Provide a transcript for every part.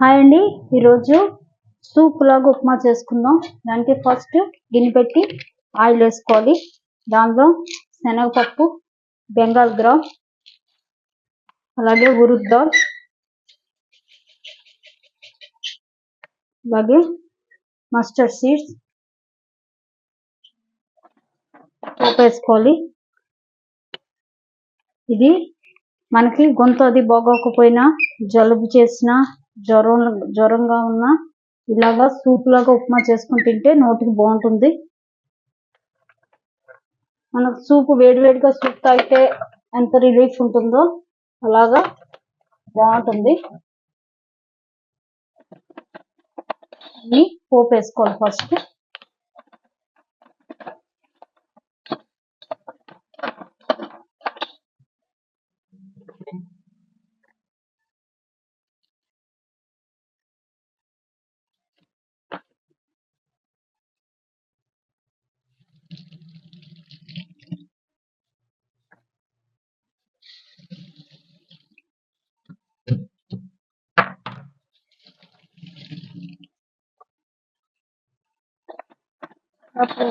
Hi అండి. ఈరోజు soup లాగా ఉప్మా చేసుకుందాం. దానికి ఫస్ట్ గిన్నె పెట్టి ఆయిల్ వేసుకోవాలి. దానిలో శనగపప్పు బెంగాల్ గ్రామ్ అలాగే ఉరుద్దాల్ అలాగే మస్టర్డ్ సీడ్స్ పోపు వేసుకోవాలి. ఇది మనకి గొంతు అది బాగోకపోయినా జలుబు చేసిన జ్వరం జ్వరంగా ఉన్న ఇలాగా సూప్ లాగా ఉప్మా చేసుకుని తింటే నోటికి బాగుంటుంది. మనకు సూప్ వేడివేడిగా సూప్ తాగితే ఎంత రిలీఫ్ ఉంటుందో అలాగా బాగుంటుంది. పోపు వేసుకోవాలి ఫస్ట్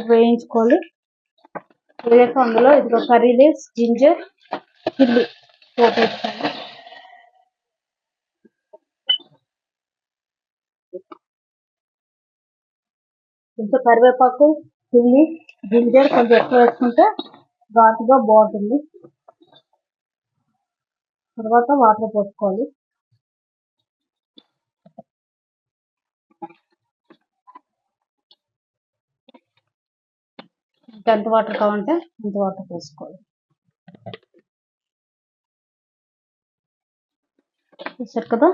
వేయించుకోవాలి. వేయక అందులో ఇదిగో కర్రీ లీవ్స్ జింజర్ చిల్లీ పోపు కొంచెం కరివేపాకు చిల్లీ జింజర్ కొంచెం ఎక్కువ వేసుకుంటే ఘాటుగా బాగుంటుంది. తర్వాత వాటర్ పోసుకోవాలి. ఎంత వాటర్ కావాలంటే అంత వాటర్ పోసుకోవాలి చూసారు కదా?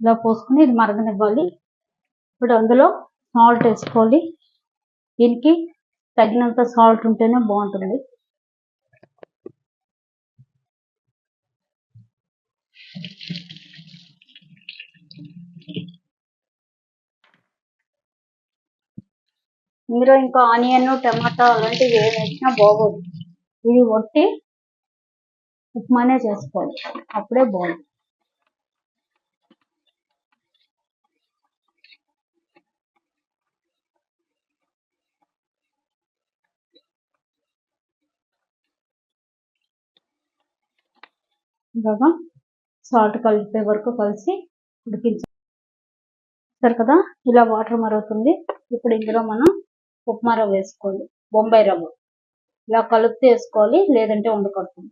ఇలా పోసుకుని ఇది మరగనివ్వాలి. ఇప్పుడు అందులో సాల్ట్ వేసుకోవాలి. దీనికి తగినంత సాల్ట్ ఉంటేనే బాగుంటుంది. ఇందులో ఇంకా ఆనియన్ టమాటా అలాంటివి ఏం వేసినా బాగోదు. ఇది ఒట్టి ఉప్మానే చేసుకోవాలి. అప్పుడే బాగుంది ఇలాగా సాల్ట్ కలిపే వరకు కలిసి ఉడికించారు కదా ఇలా వాటర్ మరుగుతుంది. ఇప్పుడు ఇందులో మనం ఉప్మా రవ్వ వేసుకోవాలి బొంబాయి రవ్వ. ఇలా కలుపుతూ వేసుకోవాలి లేదంటే ఉండకూడదు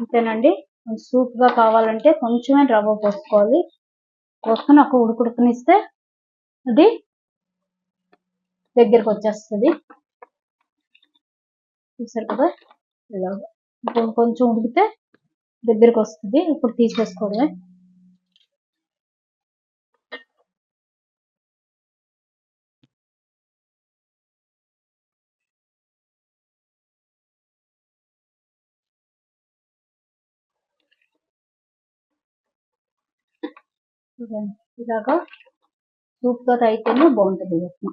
అంతేనండి. సూప్గా కావాలంటే కొంచెమే రవ్వ పోసుకోవాలి. పోసుకొని ఒక ఉడుకుడుకునిస్తే అది దగ్గరకు వచ్చేస్తుంది. చూసారు కదా? ఇలా. కొంచెం ఉడికితే దగ్గరకు వస్తుంది. ఇప్పుడు తీసేసుకోవడమే. చూడండి. ఇలాగా సూప్తో అయితేనే బాగుంటుంది ఉప్మా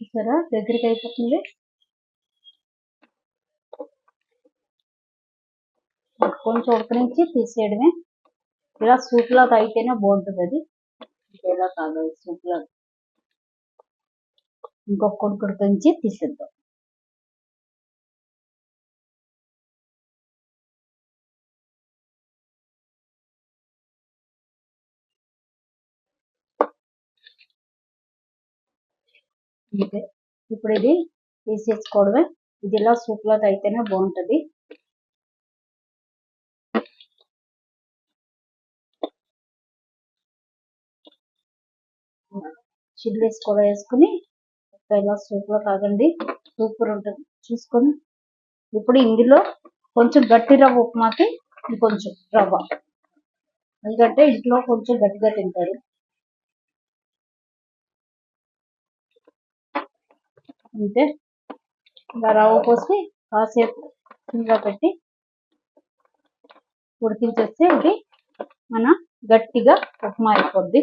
చూసారా? దగ్గరికి అయిపోతుంది. కొంచెం ఉడకనించి తీసేయడమే. ఇలా సూప్ లాగా అయితేనే బాగుంటుంది అది. ఇలా కాదు సూప్ ఇంకొక ఉడకనించి తీసేద్దాం. అంతే ఇప్పుడు ఇది తీసేసుకోవడమే. ఇది ఇలా సూప్ లాగా అయితేనే బాగుంటుంది. చిల్లీస్ కూడా వేసుకుని ఇలా సూప్లో తాగండి. సూపర్ ఉంటుంది. చూసుకొని ఇప్పుడు ఇందులో కొంచెం గట్టి రవ్వ ఉప్మాకి కొంచెం రవ్వ. ఎందుకంటే ఇంట్లో కొంచెం గట్టిగా తింటారు. అంతే. ఇలా రవ్వ పోసి కాసేపు సిమ్లో పెట్టి ఉడికించేస్తే ఇది మన గట్టిగా ఉప్మా అయిపోద్ది.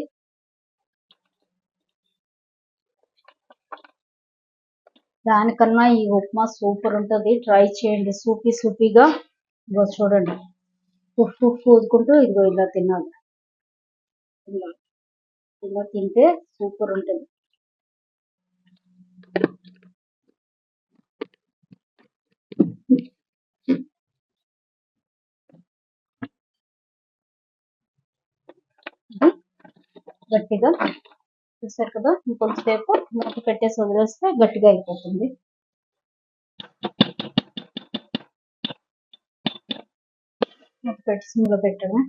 దానికన్నా ఈ ఉప్మా సూపర్ ఉంటుంది. ట్రై చేయండి. సూపీ సూపీగా. ఇగో చూడండి. ఉప్పు ఉప్పు ఊదుకుంటూ ఇదిగో ఇలా తినాలి. ఇలా తింటే సూపర్ ఉంటుంది. గట్టిగా చూసారు కదా? ఇంకొంచెంసేపు మూత పెట్టేసి వదిలేస్తే గట్టిగా అయిపోతుంది. మూత పెట్టి సిమ్లో పెట్టడమే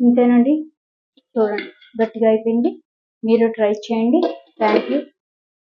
ఇంతేనండి? చూడండి. గట్టిగా అయిపోయింది. మీరు ట్రై చేయండి. Thank you